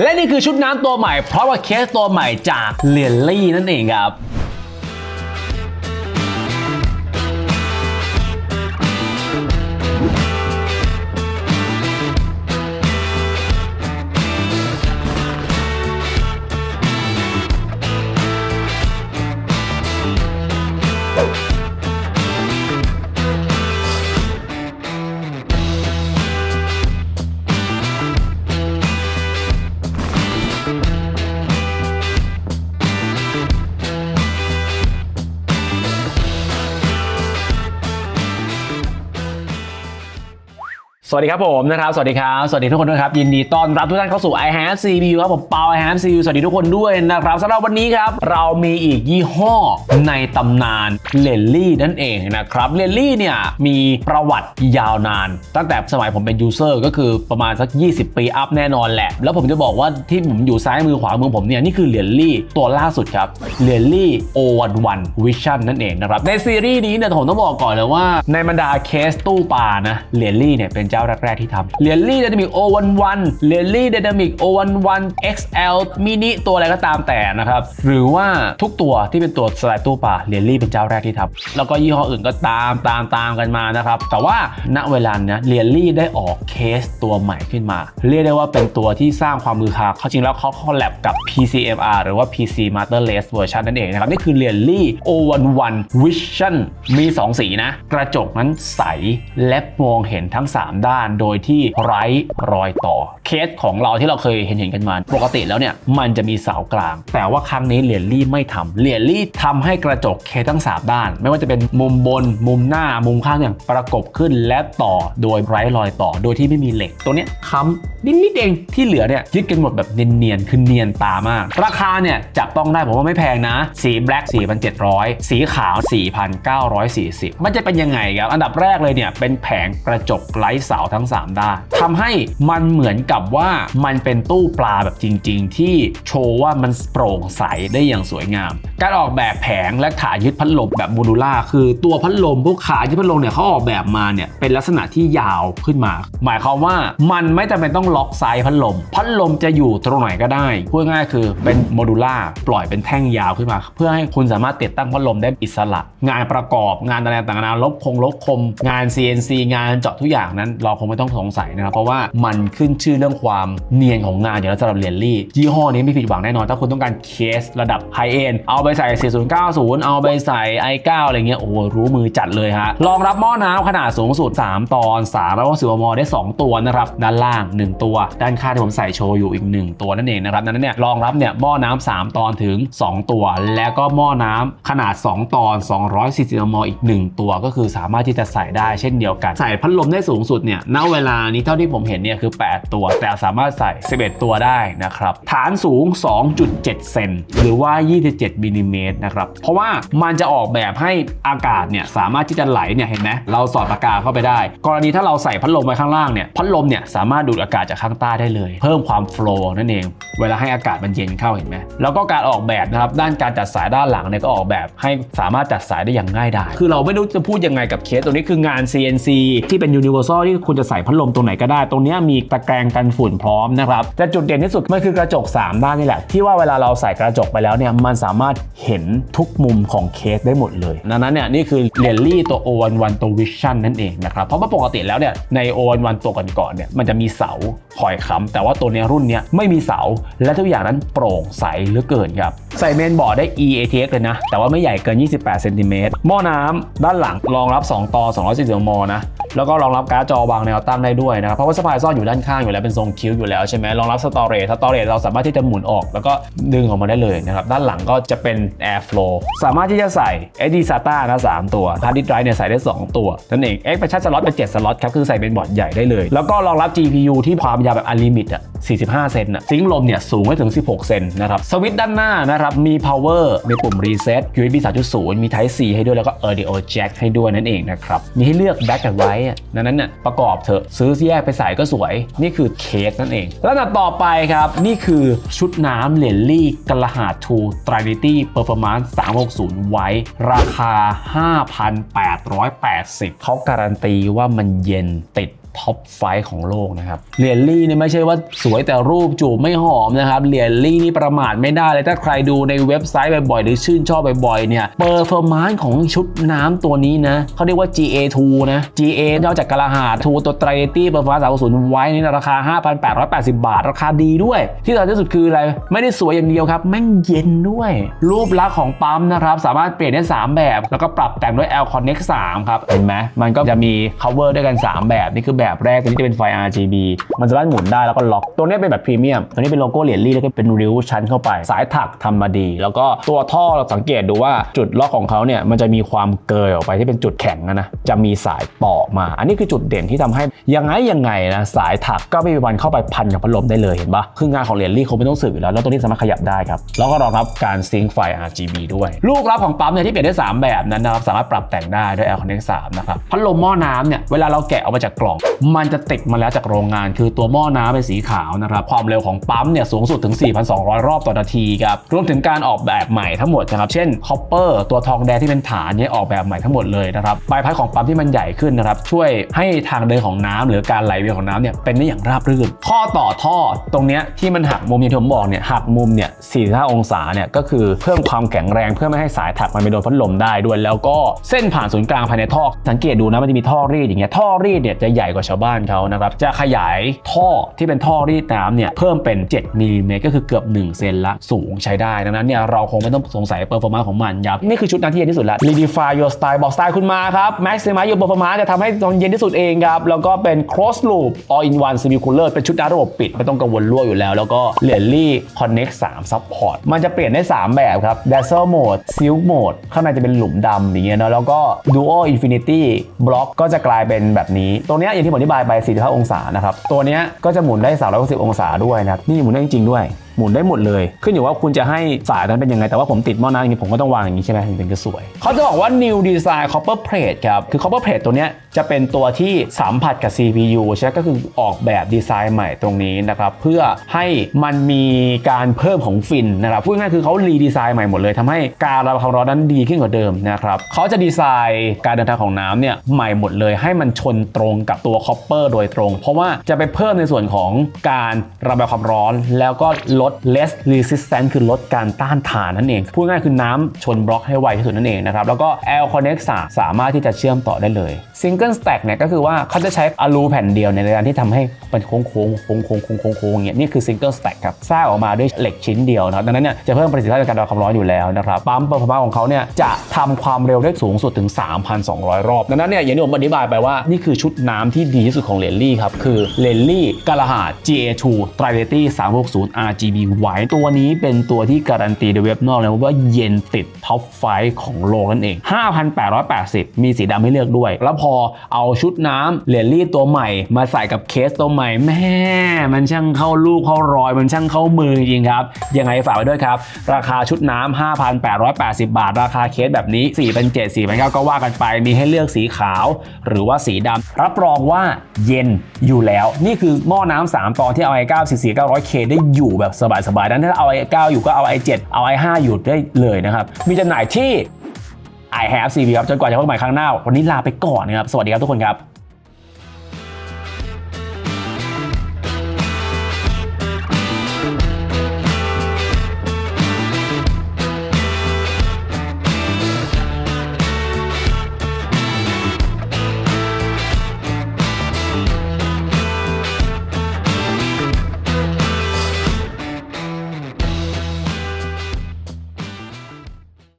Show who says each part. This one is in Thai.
Speaker 1: และนี่คือชุดน้ำตัวใหม่เพราะว่าเคสตัวใหม่จากเลียนลี่นั่นเองครับ สวัสดีครับผมนะครับ สวัสดีครับ สวัสดีทุกคนด้วยครับ ยินดีต้อนรับทุกท่านเข้าสู่ i h a v e CPU ครับผมเปา i h a v e CPU สวัสดีทุกคนด้วยนะครับสำหรับวันนี้ครับ เรามีอีกยี่ห้อในตำนานเลนลี่นั่นเองนะครับเลนลี่เนี่ยมีประวัติยาวนาน ตั้งแต่สมัยผมเป็นยูเซอร์ก็คือประมาณสัก 20 ปีอัพแน่นอนแหละ แล้วผมจะบอกว่าที่ผมอยู่ซ้ายมือขวามือผมเนี่ยนี่คือเลนลี่ตัวล่าสุดครับเลนลี่ O11 Vision นั่นเองนะครับในซีรีส์นี้เนี่ยผมต้องบอกก่อนเลยว่าในบรรดาเคสตู้ปลานะเลนลี่เนี่ยเป็นเจ้าแรกๆที่ทำเลนลี่ Dynamic O11 เลนลี่ Dynamic O11 XL Mini ตัวอะไรก็ตามแต่นะครับ หรือว่าทุกตัวที่เป็นตัวสไลด์ตู้ปลาเลนลี่เป็นเจ้าแรกที่ทำแล้วก็ยี่ห้ออื่นก็ตามตามตามกันมานะครับ แต่ว่าณเวลาเนี้ยเลนลี่ได้ออกเคสตัวใหม่ขึ้นมา เรียกได้ว่าเป็นตัวที่สร้างความมือคาเขาจริงแล้วเขาคอลแลบกับ PCMR หรือว่า PC Masterless Version นั่นเองนะครับ นี่คือเลนลี่ O11 Vision มี 2 สีนะ กระจกนั้นใสและมองเห็นทั้ง 3 ด้านโดยที่ไร้รอยต่อ เคสของเราที่เราเคยเห็นเห็นกันมา ปกติแล้วเนี่ยมันจะมีเสากลาง แต่ว่าครั้งนี้เลียนลี่ไม่ทำเลียนลี่ทำให้กระจกเคสทั้ง 3 ด้าน ไม่ว่าจะเป็นมุมบน มุมหน้ามุมข้างเนี่ยประกบขึ้นและต่อโดยไร้รอยต่อ โดยที่ไม่มีเหล็ก ตัวเนี้ยค้ำนิดๆเองที่เหลือเนี่ยยึดกันหมดแบบเนียนๆคือเนียนตามาก ราคาเนี่ยจับต้องได้ผมว่าไม่แพงนะ สีแบล็ก4,700 สีขาว 4,940 มันจะเป็นยังไงครับอันดับแรกเลยเนี่ยเป็นแผงกระจกไร้เสาทั้ง 3 ด้านทำให้มันเหมือนกับว่ามันเป็นตู้ปลาแบบจริง ๆ ที่โชว์ว่ามันโปร่งใสได้อย่างสวยงาม การออกแบบแผงและขายึดพัดลมแบบโมดูล่าคือตัวพัดลมพวกขายึดพัดลมเนี่ยเขาออกแบบมาเนี่ยเป็นลักษณะที่ยาวขึ้นมา หมายความว่ามันไม่จำเป็นต้องล็อกไซส์พัดลม พัดลมจะอยู่ตรงไหนก็ได้พูดง่ายคือเป็นโมดูล่าปล่อยเป็นแท่งยาวขึ้นมา เพื่อให้คุณสามารถติดตั้งพัดลมได้อิสระ งานประกอบงานอะไรต่างๆลบคงลบคม งาน CNC งานเจาะทุกอย่างนั้นเราราคงไม่ต้องสงสัยนะครับ เพราะว่ามันขึ้นชื่อเรื่องความเนียนของงานอยู่แล้วสำหรับเรียนลี่ยี่ห้อนี้ไม่ผิดหวังแน่นอน ถ้าคุณต้องการเคสระดับไฮเอ็นเอาไปใส่ 4090 เอาไปใส่ i9 อะไรเงี้ยโอ้รู้มือจัดเลยฮะรองรับหม้อน้ำขนาดสูงสุด 3 ตอน310มอได้ 2 ตัวนะครับ ด้านล่าง 1 ตัว ด้านข้างที่ผมใส่โชว์อยู่อีก 1 ตัวนั่นเองนะครับนั้นเนี่ยรองรับเนี่ยหม้อน้ำ3ตอนถึง 2 ตัว แล้วก็หม้อน้ำขนาด 2 ตอน 240มอีก 1 ตัวก็คือสามารถที่จะใส่ได้เช่นเดียวกัน ใส่พัดลมได้สูงสุดเนี่ยณเวลานี้เท่าที่ผมเห็นเนี่ยคือ 8 ตัว แต่สามารถใส่ 11 ตัวได้นะครับ ฐานสูง 2.7 เซนหรือว่า 27มิลลิเมตรนะครับ เพราะว่ามันจะออกแบบให้อากาศเนี่ยสามารถที่จะไหลเนี่ยเห็นไหมเราสอดปากกาเข้าไปได้ กรณีถ้าเราใส่พัดลมไว้ข้างล่างเนี่ยพัดลมเนี่ยสามารถดูดอากาศจากข้างใต้ได้เลย เพิ่มความโฟล์นั่นเอง เวลาให้อากาศมันเย็นเข้าเห็นไหมแล้วก็การออกแบบนะครับด้านการจัดสายด้านหลังเนี่ยก็ออกแบบให้สามารถจัดสายได้อย่างง่ายดายคือเราไม่รู้จะพูดยังไงกับเคสตัวนี้คืองาน CNC ที่เป็น Universal ที่คุณจะใส่พัดลมตรงไหนก็ได้ ตรงนี้มีตะแกรงกันฝุ่นพร้อมนะครับแต่จุดเด่นที่สุดมันคือกระจก 3 ด้านนี่แหละ ที่ว่าเวลาเราใส่กระจกไปแล้วเนี่ยมันสามารถเห็นทุกมุมของเคสได้หมดเลยดังนั้นเนี่ยนี่คือเรลลี่ตัว O11 ตัว Vision นั่นเองนะครับเพราะว่าปกติแล้วเนี่ยใน O11 ตัวก่อนๆเนี่ยมันจะมีเสาคอยค้ำแต่ว่าตัวนี้รุ่นนี้ไม่มีเสาและทุกอย่างนั้นโปร่งใสเหลือเกินครับใส่เมนบอร์ดได้ EATX เลยนะ แต่ว่าไม่ใหญ่เกิน 28 เซนติเมตรหม้อน้ำด้านหลังรองรับ 2 ต่อ 240มนะ แล้วก็รองรับการ์ดจอวางแนวตั้งได้ด้วยนะครับ เพราะว่าสปายซ่อนอยู่ด้านข้างอยู่แล้วเป็นทรงคิ้วอยู่แล้วใช่ไหมรองรับสตอเรจสตอเรจเราสามารถที่จะหมุนออก แล้วก็ดึงออกมาได้เลยนะครับ ด้านหลังก็จะเป็น Airflow สามารถที่จะใส่ SD SATA นะ3ตัว Hard Disk Drive เนี่ยใส่ได้ 2 ตัวนั่นเอง Expansion Slot เป็น7สล็อตครับคือใส่เป็นบอร์ดใหญ่ได้เลย แล้วก็รองรับ GPU ที่ความยาวแบบ Unlimit อะ45 เซนอะซิงค์ลมเนี่ยสูงไว้ถึง 16 เซนนะครับสวิตช์ด้านหน้านะครับมี power มีปุ่ม reset USB 3.0 มี Type C ให้ด้วยแล้วก็ audio jack ให้ด้วยนั่นเองนะครับมีให้เลือก black กับ white อะดังนั้นเนี่ยประกอบเถอะซื้อแยกไปใส่ก็สวย นี่คือเค้กนั่นเองแล้วอันดับต่อไปครับ นี่คือชุดน้ำเลนลี่กระหาด2 Trinity Performance 360 ไว้ ราคา 5,880 เขาการันตีว่ามันเย็นติด ท็อปไฟของโลกนะครับเหรียญลี่เนี่ยไม่ใช่ว่าสวยแต่รูปจูบไม่หอมนะครับเหรียญลี่นี่ประมาทไม่ได้เลยถ้าใครดูในเว็บไซต์บ่อยๆหรือชื่นชอบบ่อยๆเนี่ยเปอร์ฟอร์มานซ์ของชุดน้ำตัวนี้นะเขาเรียกว่า GA2 นะ GA นอกจากกระหาดทูตัวไตรตี้เปอร์ฟอร์มานซ์สามศูนย์ไว้นี่ราคา 5,880 บาท ราคาดีด้วย ที่สำคัญที่สุดคืออะไรไม่ได้สวยอย่างเดียวครับแม่งเย็นด้วย รูปลักษณ์ของปั๊มนะครับสามารถเปลี่ยนได้ 3 แบบ แล้วก็ปรับแต่งด้วย L Connect 3ครับเห็นไหมมันก็จะมี cover ด้วยกัน 3 แบบนี่คือแบบแรกตัวนี้จะเป็นไฟ RGB มันสามารถหมุนได้แล้วก็ล็อก ตัวนี้เป็นแบบพรีเมียม ตัวนี้เป็นโลโก้เหรียญลี่แล้วก็เป็นริ้วชั้นเข้าไป สายถักทำมาดี แล้วก็ตัวท่อเราสังเกตดูว่าจุดล็อกของเขาเนี่ยมันจะมีความเกยออกไปที่เป็นจุดแข็งนะนะจะมีสายต่อมา อันนี้คือจุดเด่นที่ทำให้ยังไงยังไงนะสายถักก็ไม่มีวันเข้าไปพันกับพัดลมได้เลยเห็นปะคืองานของเหรียญลี่เขาไม่ต้องสืบอยู่แล้ว แล้วตัวนี้สามารถขยับได้ครับ แล้วก็รองรับการซิงค์ไฟ RGB ด้วยลูกรับของปั๊มเนี่ยที่เปลี่ยนได้ 3 แบบนั้นนะครับ สามารถปรับแต่งได้ด้วย L Connect 3 นะครับ พัดลมหม้อน้ำเนี่ย เวลาเราแกะออกมาจากกล่องมันจะติดมาแล้วจากโรงงาน คือตัวหม้อน้ำเป็นสีขาวนะครับความเร็วของปั๊มเนี่ยสูงสุดถึง 4,200 รอบต่อนาทีครับรวมถึงการออกแบบใหม่ทั้งหมดนะครับเช่นคอปเปอร์ตัวทองแดงที่เป็นฐานเนี่ยออกแบบใหม่ทั้งหมดเลยนะครับใบพัดของปั๊มที่มันใหญ่ขึ้นนะครับช่วยให้ทางเดินของน้ำหรือการไหลเวียนของน้ำเนี่ยเป็นได้อย่างราบรื่นข้อต่อท่อตรงเนี้ยที่มันหักมุมอย่างที่ผมบอกเนี่ยหักมุมเนี่ย 45 องศาเนี่ยก็คือเพิ่มความแข็งแรงเพื่อไม่ให้สายถักมันไปโดนพัดลมได้ด้วย แล้วก็เส้นผ่านศูนย์กลางภายในท่อสังเกตดูนะมันจะมีท่อรีดอย่างเงี้ยท่อรีดเนี่ยจะใหญ่กว่าับชาวบ้านเขานะครับ จะขยายท่อที่เป็นท่อรีดน้ำเนี่ยเพิ่มเป็น 7มิลลิเมตรก็คือเกือบ 1 เซนละสูงใช้ได้ ดังนั้นเนี่ยเราคงไม่ต้องสงสัยเปอร์ฟอร์มานซ์ของมันครับนี่คือชุดนั้นที่เย็นที่สุดละ Redefine your style บอกสไตล์คุณมาครับ Maximize your performance จะทำให้ตอนเย็นที่สุดเองครับ แล้วก็เป็น cross loop all in one semi cooler เป็นชุดน้ำระบบปิดไม่ต้องกังวลรั่วอยู่แล้ว แล้วก็เหรียญลี่ Connect 3 Support มันจะเปลี่ยนได้ 3 แบบครับ Dazzle Mode Silk Mode ข้างในจะเป็นหลุมดำอย่างเงี้ยเนาะแล้วก็ Duo Infinity Block ก็จะกลายเป็นแบบนี้ตัวเนี้ยอย่างที่ผมอธิบายไป45องศานะครับตัวเนี้ยก็จะหมุนได้360องศาด้วยนะครับนี่หมุนได้จริงๆด้วยหมุนได้หมดเลย ขึ้นอยู่ว่าคุณจะให้สายนั้นเป็นยังไง แต่ว่าผมติดหม้อน้ำอย่างนี้ผมก็ต้องวางอย่างนี้ใช่ไหมถึงจะสวย เขาจะบอกว่า new design copper plate ครับ คือ copper plate ตัวเนี้ยจะเป็นตัวที่สัมผัสกับ CPU ใช่ก็คือออกแบบดีไซน์ใหม่ตรงนี้นะครับเพื่อให้มันมีการเพิ่มของฟินนะครับพูดง่ายๆคือเขารีดีไซน์ใหม่หมดเลยทำให้การระบายความร้อนนั้นดีขึ้นกว่าเดิมนะครับเขาจะดีไซน์การเดินทางของน้ำเนี่ยใหม่หมดเลย ให้มันชนตรงกับตัวคอปเปอร์โดยตรง เพราะว่าจะไปเพิ่มในส่วนของการระบายความร้อนแล้วก็ลด less resistance คือลดการต้านทานนั่นเอง พูดง่ายคือน้ำชนบล็อกให้ไวที่สุดนั่นเองนะครับ แล้วก็ L Connect 3สามารถที่จะเชื่อมต่อได้เลย Single Stack เนี่ยก็คือว่าเขาจะใช้อลูแผ่นเดียวในการที่ทำให้มันโค้งโค้งโค้งโค้งโค้งโค้งๆอย่างเงี้ยนี่คือ Single Stack ครับสร้างออกมาด้วยเหล็กชิ้นเดียวนะครับดังนั้นเนี่ยจะเพิ่มประสิทธิภาพในการระบความร้อนอยู่แล้วนะครับปั๊มเปอร์ฟอร์มานซ์ของเขาเนี่ยจะทำความเร็วได้สูงสุดถึง 3,200 รอบดังนั้นเนี่ยอย่างที่ผมอธิบายไปว่านี่คือชุดน้ำที่ดีที่สุดของเลนลี่ครับคือเลนลี่กาลาหาด GA2 Triety 360 RGB White ตัวนี้เป็นตัวที่การันตีโดยเว็บนอกเลยว่าเย็นติดท็อปไฟของโลกนั่นเอง 5,880 มีสีดำให้เลือกด้วย แล้วพอเอาชุดน้ำเลนลี่ตัวใหม่ มาใส่กับเคสตัวใหม่แม่มันช่างเข้าลูกเข้ารอย มันช่างเข้ามือจริงครับ ยังไงฝากไว้ด้วยครับ ราคาชุดน้ำ5,880 บาท ราคาเคสแบบนี้4,700 4,900ก็ว่ากันไป มีให้เลือกสีขาว หรือว่าสีดำรับรองว่าเย็นอยู่แล้ว นี่คือหม้อน้ำ3ตอนที่เอา i9 CC 900K ได้อยู่แบบสบายๆนั้นถ้าเอา i9 อยู่ก็เอา i7 เอา i5 อยู่ได้เลยนะครับ มีจำหน่ายที่ I have CV ครับจนกว่าจะพบกันใหม่ครั้งหน้า วันนี้ลาไปก่อนนะครับ สวัสดีครับทุกคนครับ